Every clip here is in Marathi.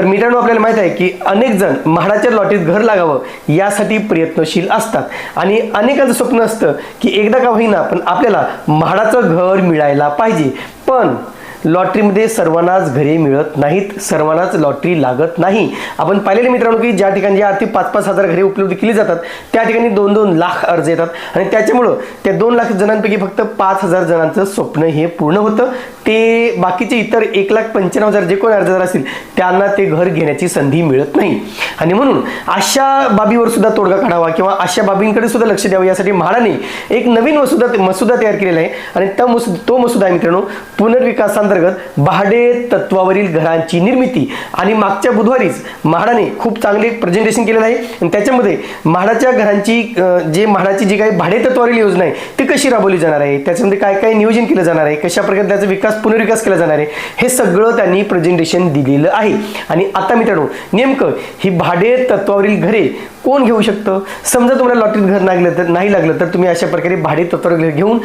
तर मित्रांनो आपल्याला माहीत आहे की अनेक जण म्हाडाच्या लॉटीत घर लागावं यासाठी प्रयत्नशील असतात. आणि अनेकांचं स्वप्न असतं की एकदा का होईना पण आपल्याला म्हाडाचं घर मिळायला पाहिजे. पण लॉटरीमध्ये सर्वांनाच घरे मिळत नाहीत सर्वांनाच लॉटरी लागत नाही. आपण पाहिलेले मित्रांनो की ज्या ठिकाणी जे आर्थिक पाच पाच हजार घरे उपलब्ध केली जातात त्या ठिकाणी दोन दोन लाख अर्ज येतात. आणि त्याच्यामुळं त्या दोन लाख जणांपैकी फक्त पाच हजार जणांचं स्वप्न हे पूर्ण होतं. ते बाकीचे इतर एक लाख पंच्याण्णव हजार जे कोण अर्जदार असतील त्यांना ते घर घेण्याची संधी मिळत नाही. आणि म्हणून अशा बाबीवर सुद्धा तोडगा काढावा किंवा अशा बाबींकडे सुद्धा लक्ष द्यावं यासाठी म्हाडाने एक नवीन मसुदा मसुदा तयार केलेला आहे. आणि त्या मसुदा तो मसुदा आहे मित्रांनो अंतर्गत भाडे तत्वावरील घरांची निर्मिती आणि मागच्या बुधवारीच म्हाडाने खूप चांगले प्रेझेंटेशन केलेलं आहे. आणि त्याच्यामध्ये म्हाडाच्या घरांची जे म्हाडाची जी काही भाडे तत्वावरील योजना आहे ती कशी राबवली जाणार आहे? त्याच्यामध्ये काय काय नियोजन केलं जाणार आहे? कशा प्रकारे त्याचा विकास पुनर्विकास केला जाणार आहे? हे सगळं त्यांनी प्रेझेंटेशन दिलेलं आहे. आणि आता मित्रांनो नेमकं ही भाडे तत्वावरील घरे कोण घेऊ शकतं? समजा तुम्हाला लॉटरीत घर लागलं तर नाही लागलं तर तुम्ही अशा प्रकारे भाडे तत्वावरील घेऊन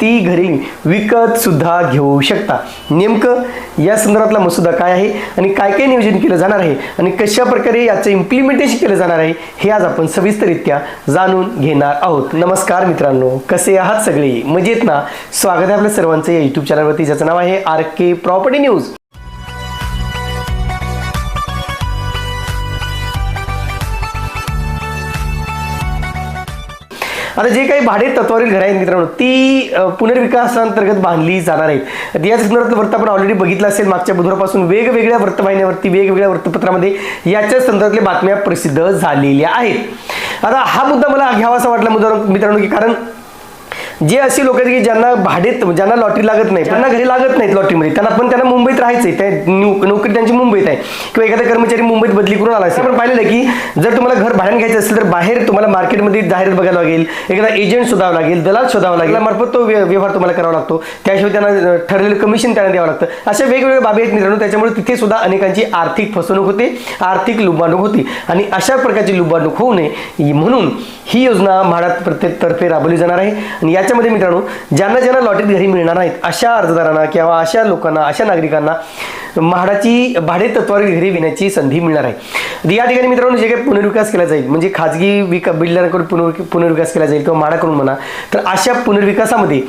ती घरी विकत सुद्धा घेऊ शकता. नेमकं या संदर्भातला मसुदा काय आहे आणि काय काय नियोजन केलं जाणार आहे आणि कशा प्रकारे याचं इम्प्लिमेंटेशन केलं जाणार आहे हे आज आपण सविस्तररित्या जाणून घेणार आहोत. नमस्कार मित्रांनो कसे आहात सगळे? मजेत ना? स्वागत आहे आपल्या सर्वांचं या युट्यूब चॅनलवरती ज्याचं नाव आहे आर के प्रॉपर्टी न्यूज आता जे काही भाडे तत्वावरील घरं आहेत मित्रांनो ती पुनर्विकासांतर्गत बांधली जाणार आहेत. या संदर्भात वृत्त आपण ऑलरेडी बघितलं असेल मागच्या बुधवारपासून वेगवेगळ्या वृत्तवाहिन्यावरती वेगवेगळ्या वृत्तपत्रामध्ये याच्या संदर्भातल्या बातम्या प्रसिद्ध झालेल्या आहेत. आता हा मुद्दा मला घ्यावासा वाटला मुद्दा मित्रांनो की कारण जे असे लोक आहेत की ज्यांना भाडेत ज्यांना लॉटरी लागत नाही त्यांना घरी लागत नाहीत लॉटरीमध्ये त्यांना पण त्यांना मुंबईत राहायचंय. त्या नोक- नोकरी त्यांची मुंबईत आहे. किंवा एखादा कर्मचारी मुंबईत बदली करून आला असेल. आपण पाहिलेलं की जर तुम्हाला घर भाड्याने घ्यायचं असेल तर बाहेर तुम्हाला मार्केटमध्ये जाहिरात बघायला लागेल. एखादा एजंट शोधावा लागेल दलाल शोधावा लागेल. मार्फत तो व्यवहार तुम्हाला करावा लागतो. त्याशिवाय त्यांना ठरलेलं कमिशन त्यांना द्यावं लागतं. अशा वेगवेगळ्या बाबी आहेत मित्रांनो. त्याच्यामुळे तिथे सुद्धा अनेकांची आर्थिक फसवणूक होते आर्थिक लुबाडणूक होती. आणि अशा प्रकारची लुबाडणूक होऊ नये. म्हणून ही योजना म्हाडात प्रत्येक तर्फे राबवली जाणार आहे. आणि याच्या याच्यामध्ये मित्रांनो ज्यांना ज्यांना लॉटरीत घरी मिळणार नाहीत अशा अर्जदारांना किंवा अशा लोकांना अशा नागरिकांना म्हाडाची भाडे तत्वावर घरी विण्याची संधी मिळणार आहे. या ठिकाणी मित्रांनो जे काही पुनर्विकास केला जाईल म्हणजे खाजगी विका बिल्डरांकडून पुनर्वि पुनर्विकास केला जाईल किंवा म्हाडाकडून म्हणा तर अशा पुनर्विकासामध्ये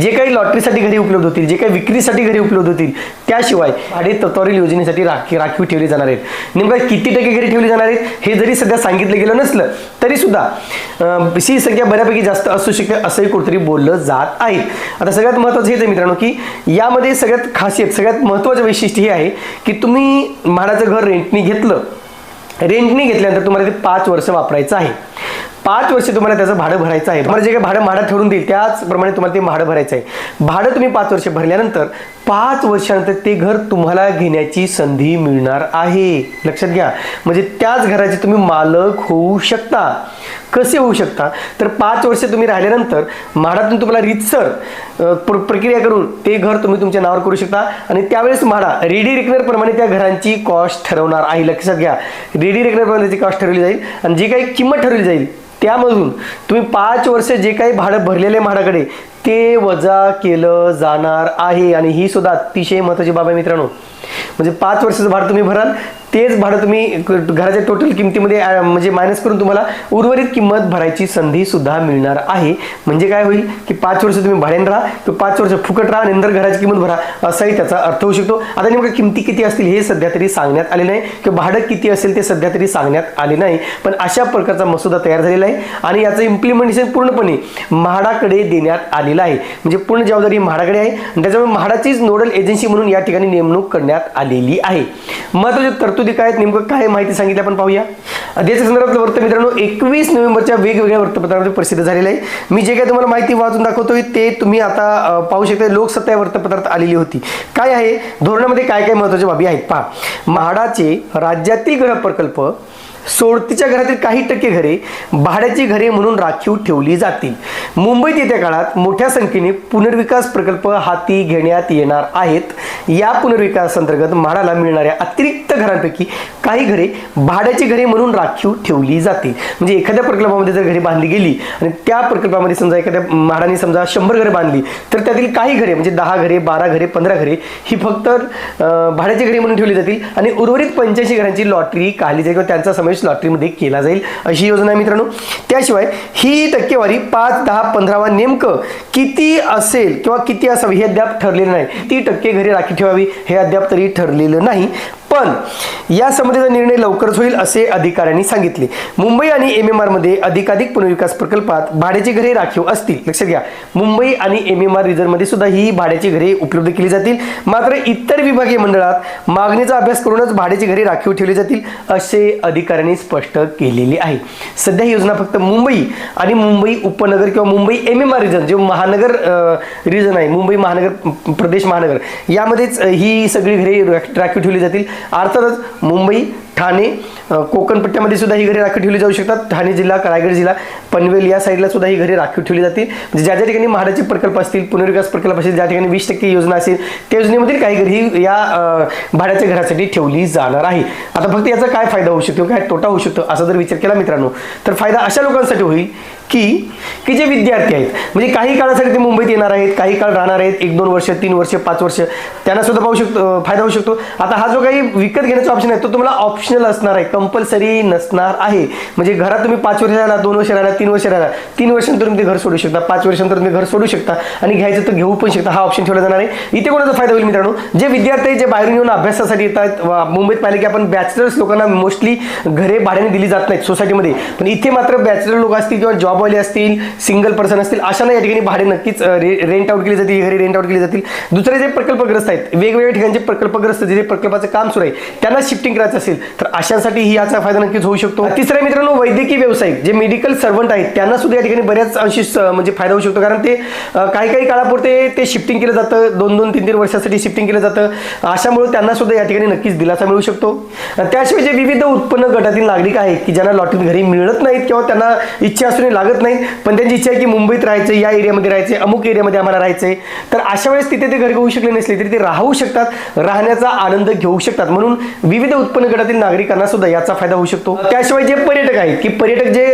जे काही लॉटरीसाठी घरी उपलब्ध होतील जे काही विक्रीसाठी घरी उपलब्ध होतील त्याशिवाय भाडे तत्वावरील योजनेसाठी राखी राखीव ठेवली जाणार आहेत. नेमकं किती टक्के घरी ठेवली जाणार आहेत हे जरी सध्या सांगितलं गेलं नसलं तरी सुद्धा ही संख्या बऱ्यापैकी जास्त असू शकते असंही कुठतरी बोललं जात आहे. आता सगळ्यात महत्त्वाचं हेच आहे मित्रांनो की यामध्ये सगळ्यात खासियत सगळ्यात महत्त्वाचं वैशिष्ट्य हे आहे की तुम्ही म्हाडाचं घर रेंटनी घेतलं. रेंटनी घेतल्यानंतर तुम्हाला ते पाच वर्ष वापरायचं आहे. पाच वर्ष तुम्हाला त्याचं भाडं भरायचं आहे. तुम्हाला जे काही भाडं भाडं ठरून देईल त्याचप्रमाणे तुम्हाला ते भाडं भरायचं आहे. भाडं तुम्ही पाच वर्ष भरल्यानंतर पाच वर्षानंतर ते घर तुम्हाला घेण्याची संधी मिळणार आहे. लक्षात घ्या. म्हणजे त्याच घराचे तुम्ही मालक होऊ शकता. कसे होऊ शकता? तर पाच वर्ष तुम्ही राहिल्यानंतर म्हाडातून तुम्हाला रितसर प्र- प्रक्रिया करून ते घर तुम्ही तुमच्या नावावर करू शकता आणि त्यावेळेस म्हाडा रेडी रेकनरप्रमाणे त्या घरांची कॉस्ट ठरवणार आहे. लक्षात घ्या. रेडी रेकनरप्रमाणे त्याची कॉस्ट ठरवली जाईल आणि जी काही किंमत ठरवली जाईल त्यामधून तुम्ही पाच वर्ष जे काही भाडं भरलेले म्हाडाकडे ते वजा केलं जाणार आहे. आणि ही सुद्धा अतिशय महत्त्वाची बाब आहे मित्रांनो. म्हणजे पाच वर्षाचं भार तुम्ही भराल तेच भाडं तुम्ही घराच्या टोटल किमतीमध्ये म्हणजे मायनस करून तुम्हाला उर्वरित किंमत भरायची संधी सुद्धा मिळणार आहे. म्हणजे काय होईल की पाच वर्ष तुम्ही भाड्याने राहा किंवा पाच वर्ष फुकट राहा नंतर घराची किंमत भरा असाही त्याचा अर्थ होऊ शकतो. आता नेमकं किमती किती असतील हे सध्या तरी सांगण्यात आले नाही किंवा भाडं किती असेल ते सध्या तरी सांगण्यात आले नाही. पण अशा प्रकारचा मसुदा तयार झालेला आहे आणि याचं इम्प्लिमेंटेशन पूर्णपणे म्हाडाकडे देण्यात आलेलं आहे. म्हणजे पूर्ण जबाबदारी म्हाडाकडे आहे आणि त्याच्यामुळे म्हाडाचीच नोडल एजन्सी म्हणून या ठिकाणी नेमणूक करण्यात आलेली आहे. महत्त्वाच्या तरतुदी काय आहेत? नेमकं काय माहिती सांगितली आपण पाहूया. याच्या संदर्भातलं वृत्त मित्रांनो एकवीस नोव्हेंबरच्या वेगवेगळ्या वृत्तपत्रामध्ये प्रसिद्ध झालेलं आहे. मी जे काही तुम्हाला माहिती वाचून दाखवतोय ते तुम्ही आता पाहू शकता लोकसत्ता या वृत्तपत्रात आलेली होती. काय आहे? धोरणामध्ये काय काय महत्त्वाच्या बाबी आहेत? पहा. म्हाडाचे राज्यातील ग्रह प्रकल्प सोडतीच्या घरातील काही टक्के घरे भाड्याची घरे म्हणून राखीव ठेवली जातील. मुंबईत येत्या काळात मोठ्या संख्येने पुनर्विकास प्रकल्प हाती घेण्यात येणार आहेत. या पुनर्विकास अंतर्गत म्हाडाला मिळणाऱ्या अतिरिक्त घरांपैकी काही घरे भाड्याची घरे म्हणून राखीव ठेवली जाते म्हणजे एखाद्या प्रकल्पामध्ये जर घरे बांधली गेली आणि त्या प्रकल्पामध्ये समजा एखाद्या म्हाडाने समजा शंभर घरे बांधली तर त्यातील काही घरे म्हणजे दहा घरे बारा घरे पंधरा घरे ही फक्त भाड्याची घरे म्हणून ठेवली जातील आणि उर्वरित पंच्याऐंशी घरांची लॉटरी काढली जाईल किंवा त्यांचा समावेश लॉटरीमध्ये केला जाईल अशी योजना आहे मित्रांनो. त्याशिवाय ही टक्केवारी पाच दहा पंधरावा नेमकं किती असेल किंवा किती असावी हे अद्याप ठरलेलं नाही. ती टक्के घरी राखी ठेवावी हे अद्याप तरी ठरलेलं नाही. पण या संबंधीचा निर्णय लवकरच होईल असे अधिकाऱ्यांनी सांगितले. मुंबई आणि एम एम आरमध्ये अधिकाधिक पुनर्विकास प्रकल्पात भाड्याची घरे राखीव असतील. लक्षात घ्या. मुंबई आणि एम एम आर रिझर्वमध्ये सुद्धा ही भाड्याची घरे उपलब्ध केली जातील. मात्र इतर विभागीय मंडळात मागणीचा अभ्यास करूनच भाड्याची घरे राखीव ठेवली जातील असे अधिकाऱ्यांनी स्पष्ट केलेले आहे. सध्या ही योजना फक्त मुंबई आणि मुंबई उपनगर किंवा Mumbai M M R region जे महानगर रिजन आहे मुंबई महानगर प्रदेश महानगर यामध्येच ही सगळी घरे राख- राखीव ठेवली जातील. अर्थातच मुंबई ठाणे कोकणपट्ट्यामध्ये सुद्धा ही घरे राखीव ठेवली जाऊ शकतात. ठाणे जिल्हा रायगड जिल्हा पनवेल या साईडला सुद्धा ही घरे राखीव ठेवली जातील. म्हणजे ज्या ज्या ठिकाणी म्हाडाचे प्रकल्प असतील पुनर्विकास प्रकल्प असतील ज्या ठिकाणी वीस टक्के योजना असेल त्या योजनेमधील काही घरी ही या भाड्याच्या घरासाठी ठेवली जाणार आहे. आता फक्त याचा काय फायदा होऊ शकतो काय तोटा होऊ शकतो असा जर विचार केला मित्रांनो तर फायदा अशा लोकांसाठी होईल की की जे विद्यार्थी आहेत. म्हणजे काही काळासाठी ते मुंबईत येणार आहेत काही काळ राहणार आहेत. एक दोन वर्ष तीन वर्ष पाच वर्ष. त्यांना सुद्धा पाहू शकतो फायदा होऊ शकतो. आता हा जो काही विकत घेण्याचा ऑप्शन आहे तो तुम्हाला ऑप्शनल असणार आहे. कंपल्सरी नसणार आहे. म्हणजे घरात तुम्ही पाच वर्ष राहिला दोन वर्ष राहिला तीन वर्ष राहिला तीन वर्षानंतर तुम्ही ते घर सोडू शकता. पाच वर्षानंतर तुम्ही घर सोडू शकता. आणि घ्यायचं तर घेऊ पण शकता. हा ऑप्शन ठेवला जाणार आहे. इथे कोणाचा फायदा होईल मित्रांनो? जे विद्यार्थी जे बाहेरून येऊन अभ्यासासाठी येतात मुंबईत पाहिले की आपण बॅचलर्स लोकांना मोस्टली घरे भाड्याने दिली जात नाहीत सोसायटीमध्ये पण इथे मात्र बॅचलर लोक असतील किंवा जॉबवाले असतील सिंगल पर्सन असतील अशांना या ठिकाणी भाडे नक्कीच रेंट आउट केली जातील घरे रेंट आउट केली जातील. दुसरे जे प्रकल्पग्रस्त आहेत वेगवेगळ्या ठिकाणचे प्रकल्पग्रस्त जे प्रकल्पाचं काम सुरू आहे त्यांना शिफ्टिंग करायचं असेल तर अशांसाठी ही याचा फायदा नक्कीच होऊ शकतो. तिसरा मित्रांनो वैद्यकीय व्यावसायिक जे मेडिकल सर्वंट आहेत त्यांना सुद्धा या ठिकाणी बऱ्याच अंशी म्हणजे फायदा होऊ शकतो. कारण ते काही काही काळापुरते ते शिफ्टिंग केलं जातं दोन दोन तीन तीन वर्षासाठी शिफ्टिंग केलं जातं. अशामुळे त्यांना सुद्धा या ठिकाणी नक्कीच दिलासा मिळू शकतो. त्याशिवाय जे विविध उत्पन्न गटातील नागरिक आहेत की ज्यांना लॉटरीत घरी मिळत नाहीत किंवा त्यांना इच्छा असूनही लागत नाहीत पण त्यांची इच्छा आहे की मुंबईत राहायचं या एरियामध्ये राहायचे अमुक एरियामध्ये आम्हाला राहायचंय. तर अशा वेळेस तिथे ते घर घेऊ शकले नसले तरी ते राहू शकतात राहण्याचा आनंद घेऊ शकतात. म्हणून विविध उत्पन्न गटातील नागरिकांना सुद्धा याचा फायदा होऊ शकतो. त्याशिवाय जे पर्यटक आहेत की पर्यटक जे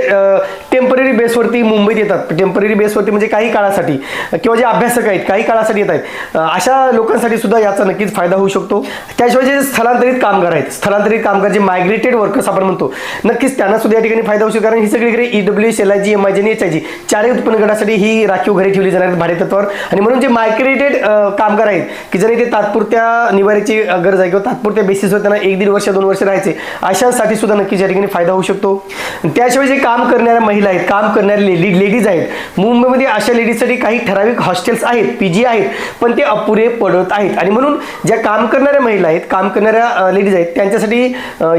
टेंपररी बेसवरती मुंबईत येतात टेंपररी बेसवरती म्हणजे काही काळासाठी किंवा जे अभ्यासक आहेत काही काळासाठी येत आहेत अशा लोकांसाठी सुद्धा याचा नक्कीच फायदा होऊ शकतो. त्याशिवाय जे स्थलांतरित कामगार आहेत स्थलांतरित कामगार जे मायग्रेटेड वर्कर्स आपण म्हणतो नक्कीच त्यांना सुद्धा या ठिकाणी फायदा होऊ शकतो. कारण ही सगळीकडे E W S L I G M I G आणि एच आय जी चारही उत्पन्न गटासाठी ही राखीव घरे ठेवली जाणार आहेत भाडे तत्वावर. आणि म्हणून जे मायग्रेटेड कामगार आहेत की जर इथे तात्पुरत्या निवाऱ्याची गरज आहे किंवा तात्पुरत्या बेसिसवर त्यांना एक दीड वर्ष दोन वर्ष राहायचे अशांसाठी सुद्धा नक्कीच या ठिकाणी फायदा होऊ शकतो. त्याशिवाय जे काम करणाऱ्या महिला आहेत काम करणाऱ्या लेडी लेडीज आहेत मुंबईमध्ये अशा लेडीजसाठी काही ठराविक हॉस्टेल्स आहेत पी जी आहेत पण ते अपुरे पडत आहेत. आणि म्हणून ज्या काम करणाऱ्या महिला आहेत काम करणाऱ्या लेडीज आहेत त्यांच्यासाठी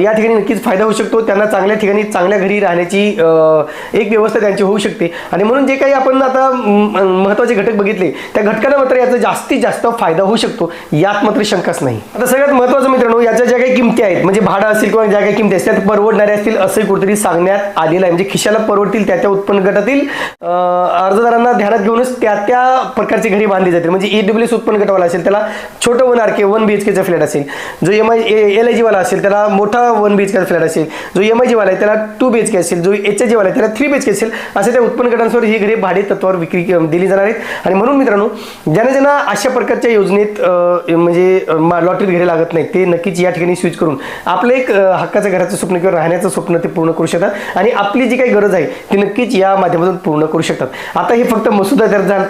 या ठिकाणी नक्कीच फायदा होऊ शकतो. त्यांना चांगल्या ठिकाणी चांगल्या घरी राहण्याची एक व्यवस्था त्यांची होऊ शकते. आणि म्हणून जे काही आपण आता महत्त्वाचे घटक बघितले त्या घटकांना मात्र याचा जास्तीत जास्त फायदा होऊ शकतो यात मात्र शंकाच नाही. आता सगळ्यात महत्त्वाचं मित्रांनो याच्या ज्या काही किमती आहेत म्हणजे भाडं असेल किंवा ज्या काही किमती असतील त्यात परवडणाऱ्या असतील असंही कुठेतरी सांगण्यात आलेलं आहे. म्हणजे खिशाला परवडतील त्या त्या उत्पन्न गटातील अर्जदारांना ध्यानात घेऊनच त्या त्या प्रकारची घरी बांधली जातील. म्हणजे ईडब्ल्यू उत्पन्न गटवाला असेल त्याला छोटं one R K one B H केचा flat असेल. जो एम आय एल आय जीवाला असेल त्याला मोठा वन बी एच केचा फ्लॅट असेल. जो एम आय जीवाला आहे त्याला टू बी एच के असेल. जो एच आय जीवाला आहे त्याला थ्री बी एच के असेल. असे त्या उत्पन्न गटांसोबत ही घरे भाडे तत्वावर विक्री दिली जाणार आहेत. आणि म्हणून मित्रांनो ज्यांना ज्यांना अशा प्रकारच्या योजनेत म्हणजे लॉटरीत घरे लागत नाही ते नक्कीच या ठिकाणी स्विच करून आपलं एक हक्काचं घराचं स्वप्न किंवा राहण्याचं स्वप्न ते पूर्ण करू शकतात. आणि आपली जी काही गरज आहे ती नक्कीच या माध्यमातून पूर्ण करू शकतात. आता हे फक्त मसुदा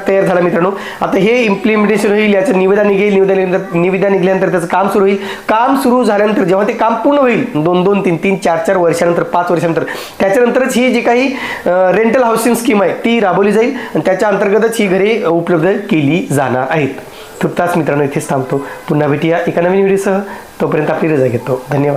तयार झाला मित्रांनो. आता हे इम्प्लिमेंटेशन होईल याचं निवेदन निघेल निवेदन निविदा निघाल्यानंतर त्याचं काम सुरू होईल. काम सुरू झाल्यानंतर जेव्हा ते काम पूर्ण होईल दोन दोन तीन तीन चार चार वर्षानंतर पाच वर्षानंतर त्याच्यानंतरच ही जी काही रेंटल हाऊसिंग स्कीम आहे ती राबवली जाईल आणि त्याच्या अंतर्गतच ही घरे उपलब्ध केली जाणार आहेत. तुर्तास मित्रांनो इथेच थांबतो. पुन्हा भेटूया एका नवीन व्हिडिओसह. तोपर्यंत आपली रजा घेतो. धन्यवाद.